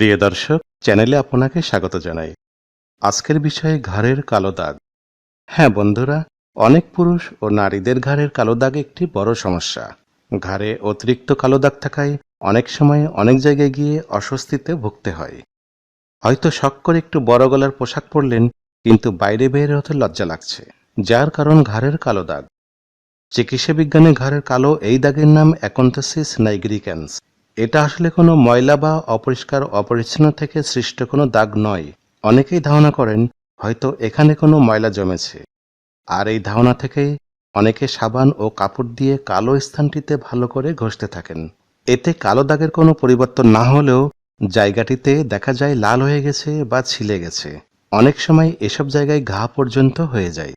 প্রিয় দর্শক, চ্যানেলে আপনাকে স্বাগত জানাই। আজকের বিষয়ে ঘাড়ের কালো দাগ। হ্যাঁ বন্ধুরা, অনেক পুরুষ ও নারীদের ঘাড়ের কালো দাগ একটি বড় সমস্যা। ঘাড়ে অতিরিক্ত কালো দাগ থাকায় অনেক সময় অনেক জায়গায় গিয়ে অস্বস্তিতে ভুগতে হয়। হয়তো শখ করে একটু বড় গলার পোশাক পরলেন, কিন্তু বাইরে বের হতে লজ্জা লাগছে, যার কারণ ঘাড়ের কালো দাগ। চিকিৎসা বিজ্ঞানে ঘাড়ের কালো এই দাগের নাম অ্যাকন্থাসিস নাইগ্রিক্যান্স এটা আসলে কোনো ময়লা বা অপরিষ্কার অপরিচ্ছন্ন থেকে সৃষ্ট কোনো দাগ নয়। অনেকেই ধারণা করেন, হয়তো এখানে কোনো ময়লা জমেছে। আর এই ধারণা থেকেই অনেকে সাবান ও কাপড় দিয়ে কালো স্থানটিতে ভালো করে ঘষতে থাকেন। এতে কালো দাগের কোনো পরিবর্তন না হলেও জায়গাটিতে দেখা যায় লাল হয়ে গেছে বা ছিলে গেছে। অনেক সময় এসব জায়গায় ঘা পর্যন্ত হয়ে যায়।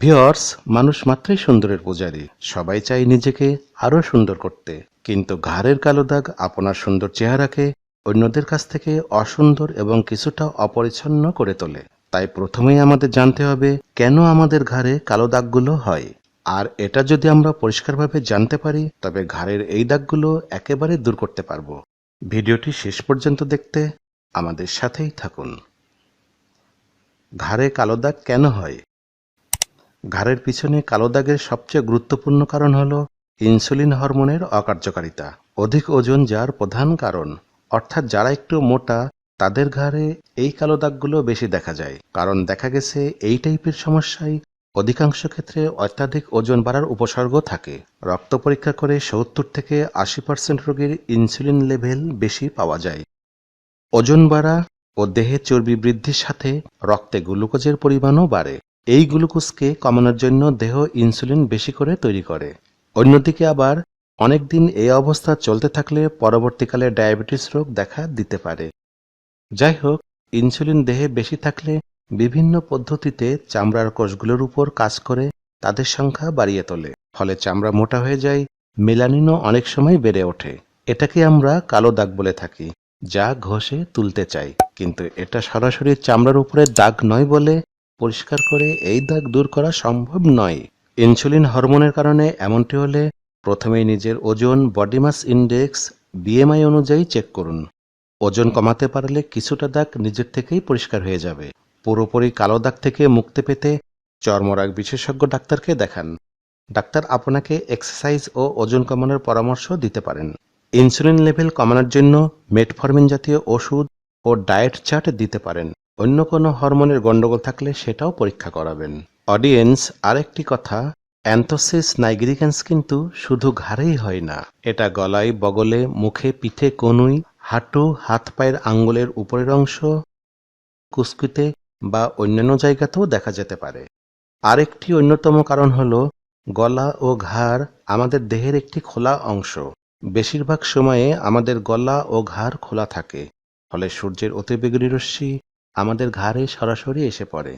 ভিওর্স মানুষ মাত্রই সুন্দরের পূজারী। সবাই চায় নিজেকে আরও সুন্দর করতে। কিন্তু ঘাড়ের কালো দাগ আপনার সুন্দর চেহারাকে অন্যদের কাছ থেকে অসুন্দর এবং কিছুটা অপরিচ্ছন্ন করে তোলে। তাই প্রথমেই আমাদের জানতে হবে, কেন আমাদের ঘাড়ে কালো দাগগুলো হয়? আর এটা যদি আমরা পরিষ্কারভাবে জানতে পারি, তবে ঘাড়ের এই দাগগুলো একেবারে দূর করতে পারব। ভিডিওটি শেষ পর্যন্ত দেখতে আমাদের সাথেই থাকুন। ঘাড়ে কালো দাগ কেন হয়? ঘাড়ের পিছনে কালো দাগের সবচেয়ে গুরুত্বপূর্ণ কারণ হল ইনসুলিন হরমোনের অকার্যকারিতা। অধিক ওজন যার প্রধান কারণ। অর্থাৎ যারা একটু মোটা, তাদের ঘাড়ে এই কালো দাগগুলো বেশি দেখা যায়। কারণ দেখা গেছে এই টাইপের সমস্যায় অধিকাংশ ক্ষেত্রে অত্যাধিক ওজন বাড়ার উপসর্গ থাকে। রক্ত পরীক্ষা করে সত্তর থেকে আশি পার্সেন্ট রোগীর ইনসুলিন লেভেল বেশি পাওয়া যায়। ওজন বাড়া ও দেহে চর্বি বৃদ্ধির সাথে রক্তে গ্লুকোজের পরিমাণও বাড়ে। এই গ্লুকোজকে কমানোর জন্য দেহ ইনসুলিন বেশি করে তৈরি করে। অন্যদিকে আবার অনেকদিন এই অবস্থা চলতে থাকলে পরবর্তীকালে ডায়াবেটিস রোগ দেখা দিতে পারে। যাই হোক ইনসুলিন দেহে বেশি থাকলে বিভিন্ন পদ্ধতিতে চামড়ার কোষগুলোর উপর কাজ করে তাদের সংখ্যা বাড়িয়ে তোলে। ফলে চামড়া মোটা হয়ে যায়, মেলানিনও অনেক সময় বেড়ে ওঠে। এটাকে আমরা কালো দাগ বলে থাকি, যা ঘষে তুলতে চাই। কিন্তু এটা সরাসরি চামড়ার উপরে দাগ নয় বলে পরিষ্কার করে এই দাগ দূর করা সম্ভব নয়। ইনসুলিন হরমোনের কারণে এমনটি হলে প্রথমেই নিজের ওজন বডি মাস ইন্ডেক্স বিএমআই অনুযায়ী চেক করুন। ওজন কমাতে পারলে কিছুটা দাগ নিজের থেকেই পরিষ্কার হয়ে যাবে। পুরোপুরি কালো দাগ থেকে মুক্তি পেতে চর্মরাগ বিশেষজ্ঞ ডাক্তারকে দেখান। ডাক্তার আপনাকে এক্সারসাইজ ও ওজন কমানোর পরামর্শ দিতে পারেন। ইনসুলিন লেভেল কমানোর জন্য মেটফরমিন জাতীয় ওষুধ ও ডায়েট চার্ট দিতে পারেন। অন্য কোনো হরমোনের গণ্ডগোল থাকলে সেটাও পরীক্ষা করাবেন। অডিয়েন্স, আরেকটি কথা, অ্যান্থোসিস নাইগ্রিক্যান্স কিন্তু শুধু ঘাড়েই হয় না। এটা গলায়, বগলে, মুখে, পিঠে, কনুই, হাঁটু, হাত পায়ের আঙ্গুলের উপরের অংশ, কুস্কুতে বা অন্যান্য জায়গাতেও দেখা যেতে পারে। আরেকটি অন্যতম কারণ হল, গলা ও ঘাড় আমাদের দেহের একটি খোলা অংশ। বেশিরভাগ সময়ে আমাদের গলা ও ঘাড় খোলা থাকে। ফলে সূর্যের অতিবেগুনি রশ্মি আমাদের ঘাড়ে সরাসরি এসে পড়ে।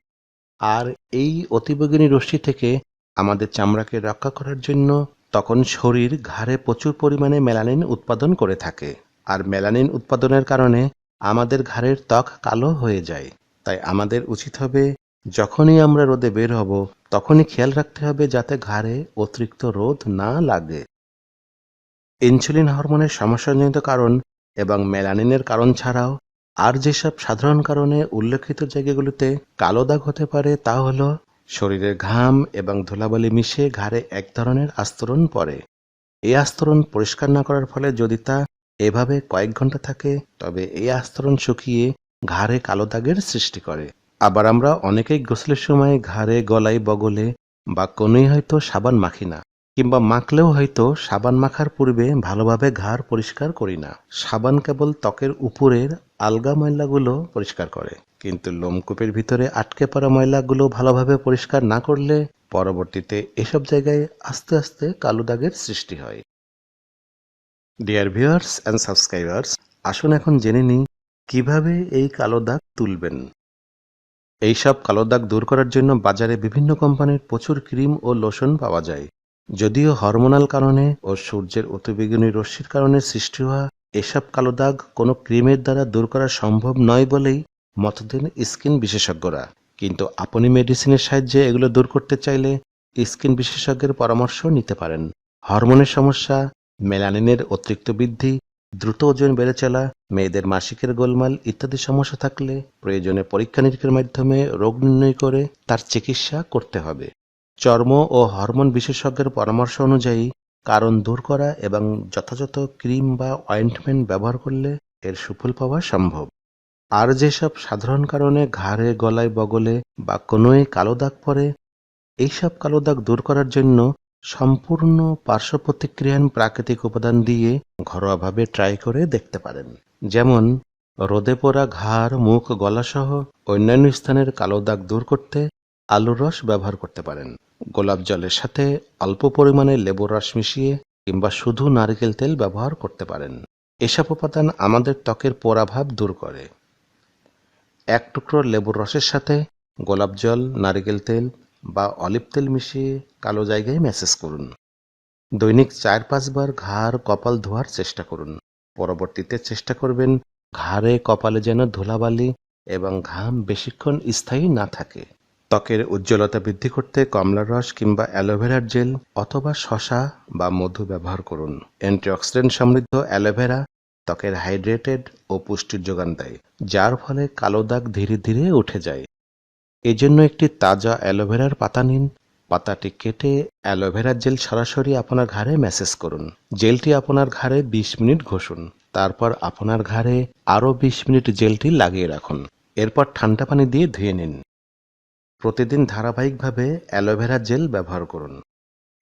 আর এই অতিবেগুনি রশ্মি থেকে আমাদের চামড়াকে রক্ষা করার জন্য তখন শরীর ঘাড়ে প্রচুর পরিমাণে মেলানিন উৎপাদন করে থাকে। আর মেলানিন উৎপাদনের কারণে আমাদের ঘাড়ের ত্বক কালো হয়ে যায়। তাই আমাদের উচিত হবে যখনই আমরা রোদে বের হব, তখনই খেয়াল রাখতে হবে যাতে ঘাড়ে অতিরিক্ত রোদ না লাগে। ইনসুলিন হরমোনের সমস্যাজনিত কারণ এবং মেলানিনের কারণ ছাড়াও আর যেসব সাধারণ কারণে উল্লেখিত জায়গাগুলোতে কালো দাগ হতে পারে তা হল শরীরের ঘাম এবং ধুলাবালি মিশে ঘাড়ে এক ধরনের আস্তরণ পড়ে। এই আস্তরণ পরিষ্কার না করার ফলে যদি তা এভাবে কয়েক ঘণ্টা থাকে, তবে এই আস্তরণ শুকিয়ে ঘাড়ে কালো দাগের সৃষ্টি করে। আবার আমরা অনেকেই গোসলের সময় ঘাড়ে গলায় বগলে বা কোনোই হয়তো সাবান মাখি না। কিংবা মাখলেও হয়তো সাবান মাখার পূর্বে ভালোভাবে ঘাড় পরিষ্কার করি না। সাবান কেবল ত্বকের উপরের আলগা ময়লাগুলো পরিষ্কার করে। কিন্তু লোমকূপের ভিতরে আটকে পড়া ময়লাগুলো ভালোভাবে পরিষ্কার না করলে পরবর্তীতে এসব জায়গায় আস্তে আস্তে কালো দাগের সৃষ্টি হয়। ডিয়ার ভিউয়ার্স অ্যান্ড সাবস্ক্রাইবার্স আসুন এখন জেনে নিই কীভাবে এই কালো দাগ তুলবেন। এইসব কালো দাগ দূর করার জন্য বাজারে বিভিন্ন কোম্পানির প্রচুর ক্রিম ও লোশন পাওয়া যায়। যদিও হরমোনাল কারণে ও সূর্যের অতিবেগুনি রশ্মির কারণে সৃষ্টি হওয়া এসব কালো দাগ কোনো ক্রিমের দ্বারা দূর করা সম্ভব নয় বলেই মত দেন স্কিন বিশেষজ্ঞরা। কিন্তু আপনি মেডিসিনের সাহায্যে এগুলো দূর করতে চাইলে স্কিন বিশেষজ্ঞের পরামর্শ নিতে পারেন। হরমোনের সমস্যা, মেলানিনের অতিরিক্ত বৃদ্ধি, দ্রুত ওজন বেড়ে চলা, মেয়েদের মাসিকের গোলমাল ইত্যাদি সমস্যা থাকলে প্রয়োজনে পরীক্ষা নিরীক্ষার মাধ্যমে রোগ নির্ণয় করে তার চিকিৎসা করতে হবে। চর্ম ও হরমোন বিশেষজ্ঞের পরামর্শ অনুযায়ী কারণ দূর করা এবং যথাযথ ক্রিম বা অয়েন্টমেন্ট ব্যবহার করলে এর সুফল পাওয়া সম্ভব। আর যেসব সাধারণ কারণে ঘাড়ে, গলায় বগলে বা কোনোই কালো দাগ পড়ে, এইসব কালো দাগ দূর করার জন্য সম্পূর্ণ পার্শ্ব প্রতিক্রিয়ান প্রাকৃতিক উপাদান দিয়ে ঘরোয়াভাবে ট্রাই করে দেখতে পারেন। যেমন, রোদে পোড়া ঘাড়, মুখ, গলাসহ অন্যান্য স্থানের কালো দাগ দূর করতে আলুর রস ব্যবহার করতে পারেন। গোলাপ জলের সাথে অল্প পরিমাণে লেবুর রস মিশিয়ে কিংবা শুধু নারকেল তেল ব্যবহার করতে পারেন। এসব উপাদান আমাদের ত্বকের পোড়াভাব দূর করে। এক টুকরো লেবুর রসের সাথে গোলাপ জল, নারিকেল তেল বা অলিভ তেল মিশিয়ে কালো জায়গায় ম্যাসেজ করুন। দৈনিক চার পাঁচবার ঘাড় কপাল ধোয়ার চেষ্টা করুন। পরবর্তীতে চেষ্টা করবেন ঘাড়ে কপালে যেন ধুলাবালি এবং ঘাম বেশিক্ষণ স্থায়ী না থাকে। ত্বকের উজ্জ্বলতা বৃদ্ধি করতে কমলার রস কিংবা অ্যালোভেরার জেল অথবা শশা বা মধু ব্যবহার করুন। অ্যান্টিঅক্সিডেন্ট সমৃদ্ধ অ্যালোভেরা ত্বকের হাইড্রেটেড ও পুষ্টির যোগান দেয়, যার ফলে কালো দাগ ধীরে ধীরে উঠে যায়। এজন্য একটি তাজা অ্যালোভেরার পাতা নিন। পাতাটি কেটে অ্যালোভেরার জেল সরাসরি আপনার ঘাড়ে ম্যাসেজ করুন। জেলটি আপনার ঘাড়ে বিশ মিনিট ঘষুন। তারপর আপনার ঘাড়ে আরও বিশ মিনিট জেলটি লাগিয়ে রাখুন। এরপর ঠান্ডা পানি দিয়ে ধুয়ে নিন। প্রতিদিন ধারাবাহিকভাবে অ্যালোভেরা জেল ব্যবহার করুন।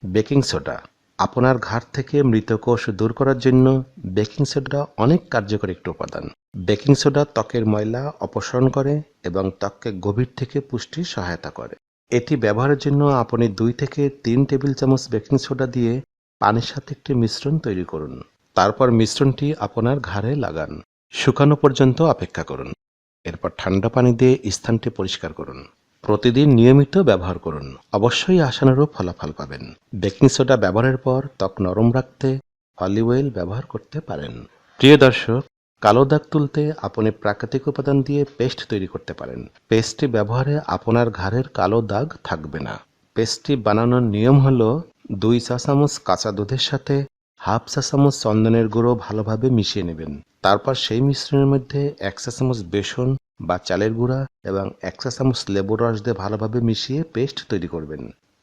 বেকিং সোডা, আপনার ঘাড় থেকে মৃত কোষ দূর করার জন্য বেকিং সোডা অনেক কার্যকর একটি উপাদান। বেকিং সোডা ত্বকের ময়লা অপসারণ করে এবং ত্বককে গভীর থেকে পুষ্টির সহায়তা করে। এটি ব্যবহারের জন্য আপনি দুই থেকে তিন টেবিল চামচ বেকিং সোডা দিয়ে পানির সাথে একটি মিশ্রণ তৈরি করুন। তারপর মিশ্রণটি আপনার ঘাড়ে লাগান। শুকানো পর্যন্ত অপেক্ষা করুন। এরপর ঠান্ডা পানি দিয়ে স্থানটি পরিষ্কার করুন। প্রতিদিন নিয়মিত ব্যবহার করুন। অবশ্যই আশানুরূপ ফলাফল পাবেন। বেকিং সোডা ব্যবহারের পর ত্বক নরম রাখতে অলিভ অয়েল ব্যবহার করতে পারেন। প্রিয় দর্শক, কালো দাগ তুলতে আপনি প্রাকৃতিক উপাদান দিয়ে পেস্ট তৈরি করতে পারেন। পেস্টটি ব্যবহারে আপনার ঘাড়ের কালো দাগ থাকবে না। পেস্টটি বানানোর নিয়ম হলো দুই চা চামচ কাঁচা দুধের সাথে হাফ চা চামচ চন্দনের গুঁড়ো ভালোভাবে মিশিয়ে নেবেন। তারপর সেই মিশ্রণের মধ্যে এক চা চামচ বেসন বা চালের গুঁড়া এবং এক চামচ লেবুর রস দিয়ে ভালোভাবে মিশিয়ে পেস্ট তৈরি করবেন।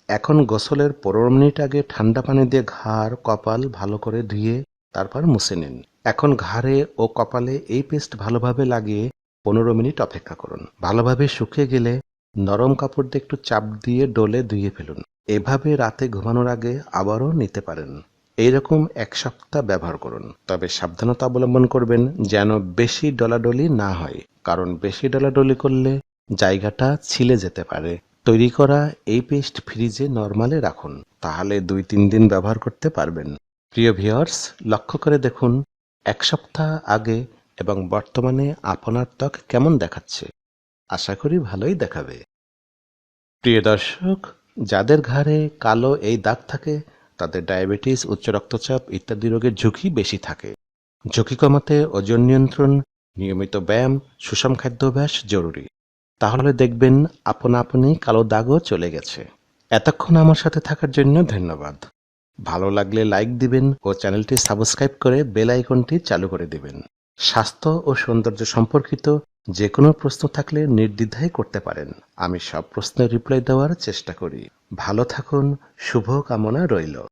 এখন গোসলের পনেরো মিনিট আগে ঠান্ডা পানি দিয়ে ঘাড়, কপাল ভালো করে ধুয়ে তারপর মুছে নিন। এখন ঘাড়ে ও কপালে এই পেস্ট ভালোভাবে লাগিয়ে পনেরো মিনিট অপেক্ষা করুন। ভালোভাবে শুকিয়ে গেলে নরম কাপড় দিয়ে একটু চাপ দিয়ে ডলে ধুয়ে ফেলুন। এভাবে রাতে ঘুমানোর আগে আবারও নিতে পারেন। এইরকম এক সপ্তাহ ব্যবহার করুন। তবে সাবধানতা অবলম্বন করবেন যেন বেশি ডলাডলি না হয়। কারণ বেশি ডলাডলি করলে জায়গাটা ছিলে যেতে পারে। তৈরি করা এই পেস্ট ফ্রিজে নর্মালে রাখুন। তাহলে দুই তিন দিন ব্যবহার করতে পারবেন। প্রিয় ভিউয়ার্স, লক্ষ্য করে দেখুন, এক সপ্তাহ আগে এবং বর্তমানে আপনার ত্বক কেমন দেখাচ্ছে। আশা করি ভালোই দেখাবে। প্রিয় দর্শক, যাদের ঘাড়ে কালো এই দাগ থাকে তাদের ডায়াবেটিস, উচ্চ রক্তচাপ ইত্যাদি রোগের ঝুঁকি বেশি থাকে। ঝুঁকি কমাতে ওজন নিয়ন্ত্রণ, নিয়মিত ব্যায়াম, সুষম খাদ্যাভ্যাস জরুরি। তাহলে দেখবেন আপনা আপনি কালো দাগও চলে গেছে। এতক্ষণ আমার সাথে থাকার জন্য ধন্যবাদ। ভালো লাগলে লাইক দিবেন ও চ্যানেলটি সাবস্ক্রাইব করে বেল আইকনটি চালু করে দিবেন। স্বাস্থ্য ও সৌন্দর্য সম্পর্কিত যে কোনো প্রশ্ন থাকলে নির্দ্বিধায় করতে পারেন। আমি সব প্রশ্নের রিপ্লাই দেওয়ার চেষ্টা করি। ভালো থাকুন, শুভ কামনা রইল।